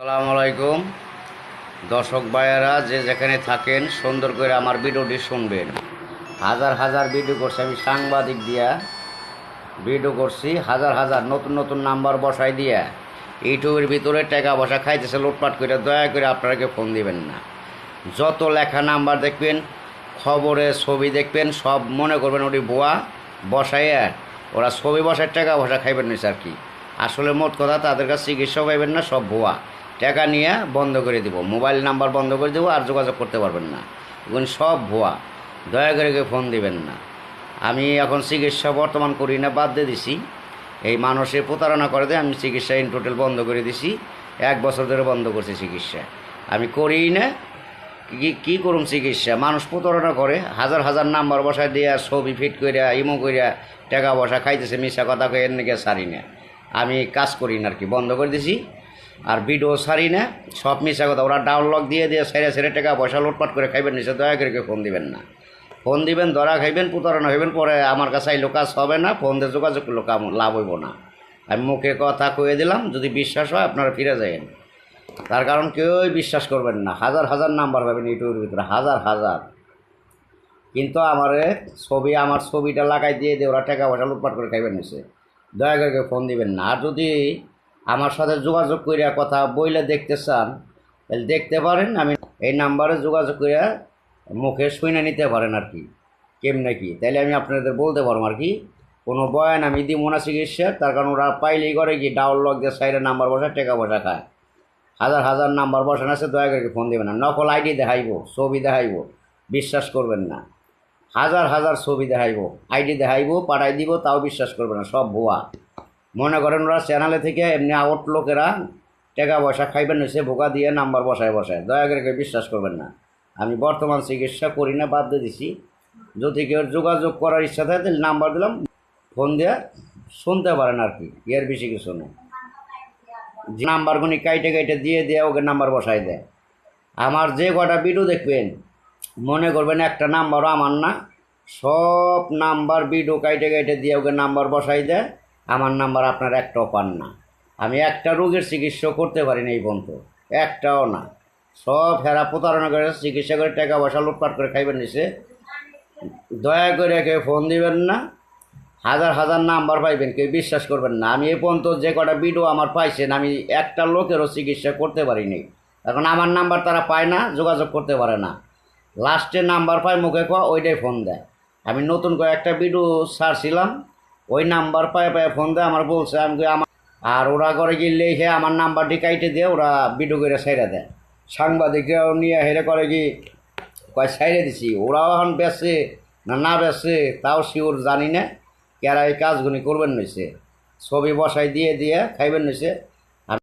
সালাম আলাইকুম দর্শক ভাইয়েরা, যে যেখানে থাকেন, সুন্দর করে আমার ভিডিওটি শুনবেন। হাজার হাজার ভিডিও করছি আমি সাংবাদিক দিয়া। ভিডিও করছি, হাজার হাজার নতুন নতুন নাম্বার বসাই দিয়া। ইউটিউবের ভিতরে টাকা বসা খাইতেছে, লুটপাট করে দয়া করে আপনারাকে ফোন দিবেন না। যত লেখা নাম্বার দেখবেন খবরে ছবি দেখবেন, সব মনে করবেন ওটি বোয়া বসাইয়া ওরা ছবি বসায় টাকা বসা খাইবেন না আর কি? আসলে মোট কথা, তাদের কাছে চিকিৎসা পাইবেন না, সব ভুয়া। টাকা নিয়ে বন্ধ করে দিব। মোবাইল নাম্বার বন্ধ করে দেবো আর যোগাযোগ করতে পারবেন না। এগুলো সব ভুয়া। দয়া করে কেউ ফোন দিবেন না। আমি এখন চিকিৎসা বর্তমান করি না, বাদ দিয়ে দিছি। এই মানুষের প্রতারণা করে দেয় আমি চিকিৎসা ইন টোটাল বন্ধ করে দিছি। এক বছর ধরে বন্ধ করছি চিকিৎসা। আমি করি না। কি, কী করুম চিকিৎসা? মানুষ প্রতারণা করে, হাজার হাজার নাম্বার বসায় দিয়া ছবি ফিট করিয়া ইমো করিয়া টাকা বসা খাইতেছে মিশা কথা কয়ে, এর নাকি সারি না। আমি কাজ করি না আর কি, বন্ধ করে দিছি। আর ভিডিও সারি না, সব মিশা কথা। ওরা ডাউনলগ দিয়ে দিয়ে সেরে সেরে টাকা পয়সা লুটপাট করে খাইবেন নিচে দয়া করে ফোন দিবেন না। ফোন দিবেন, ধরা খাইবেন, প্রতারণা হইবেন, পরে আমার কাছে আইলো কাজ হবে না, ফোন দিয়ে যোগাযোগ করল, কাম লাভ হইব না। আমি মুখে কথা কয়ে দিলাম, যদি বিশ্বাস হয় আপনারা ফিরে যাবেন তার কারণ কেউই বিশ্বাস করবেন না। হাজার হাজার নাম্বার পাবেন ইউটিউবের ভিতরে, হাজার হাজার। কিন্তু আমার ছবি, আমার ছবিটা লাগাই দিয়ে দিয়ে ওরা টাকা পয়সা লুটপাট করে খাইবেন নিছে দয়া করে ফোন দিবেন না। আর যদি আমার সাথে যোগাযোগ করিয়া কথা বইলে দেখতে চান, তাহলে দেখতে পারেন, আমি এই নাম্বারে যোগাযোগ করিয়া মুখে শুনে নিতে পারেন আর কি। কেমনে কি? তাইলে আমি আপনাদের বলতে পারব আর কি, কোনো বয়ান আমি দিব মোনা চিকিৎসা তার কারণ ওরা পাইলেই করে কি ডাউন লক দিয়ে সাইডে নাম্বার বসা টাকা পয়সা খায়। হাজার হাজার নাম্বার বসানো আছে, দয়া করে ফোন দেবেন না। নকল আইডি দেখাইব, ছবি দেখাইব, বিশ্বাস করবেন না। হাজার হাজার ছবি দেখাইব, আইডি দেখাইব, পাঠাই দিব, তাও বিশ্বাস করবে না, সব ভুয়া। মনে করেন ওরা চ্যানেলে থেকে এমনি আউট লোকেরা টাকা পয়সা খাইবেন সে বোকা দিয়ে নাম্বার বসায় বসায়। দয়া করে কেউ বিশ্বাস করবেন না। আমি বর্তমান চিকিৎসা করি না, বাদ দিয়ে দিছি। যদি কেউ যোগাযোগ করার ইচ্ছা থাকে, তাহলে নাম্বার দিলাম। ফোন দিয়ে শুনতে পারেন আর কি, এর বেশি কিছু নেই। নাম্বারগুলি কাইটে কাইটে দিয়ে দিয়ে ওকে নাম্বার বসাই দেয়। আমার যে কটা ভিডিও দেখবেন, মনে করবেন একটা নাম্বারও আমার না, সব নাম্বার ভিডিও কাইটে কাইটে দিয়ে ওকে নাম্বার বসাই দেয়। আমার নাম্বার আপনার একটাও পান না। আমি একটা রোগের চিকিৎসা করতে পারি না এই পর্যন্ত। একটাও না। সব হেরা প্রতারণা করে চিকিৎসা করে টাকা পয়সা লুটপাট করে খাইবেন নিছে। দয়া করে কেউ ফোন দিবেন না। হাজার হাজার নাম্বার পাইবেন, কেউ বিশ্বাস করবেন না। আমি এ পর্যন্ত যে কটা ভিডিও আমার পাইছেন, আমি একটা লোকেরও চিকিৎসা করতে পারিনি। এখন আমার নাম্বার তারা পায় না, যোগাযোগ করতে পারে না। লাস্টে নাম্বার পায়, মুখে কয়া, ওইটাই ফোন দেয়। আমি নতুন করে একটা ভিডিও ছাড়ছিলাম। ওই নাম্বার পায়ে পায়ে ফোন দেয়, আমার বলছে, আমি আমার আর ওরা করে কি লেখে, আমার নাম্বারটি কাইটে দিয়ে ওরা বিডো করে সাইরা দেয়। সাংবাদিকরাও নিয়ে হেরে করে কি, কয় সাইরে দিছি। ওরাও এখন বেসে না না বেসে তাও শিওর জানি না কেরা এই কাজগুলি করবেন নইছে ছবি বসাই দিয়ে দিয়ে খাইবেন নইছে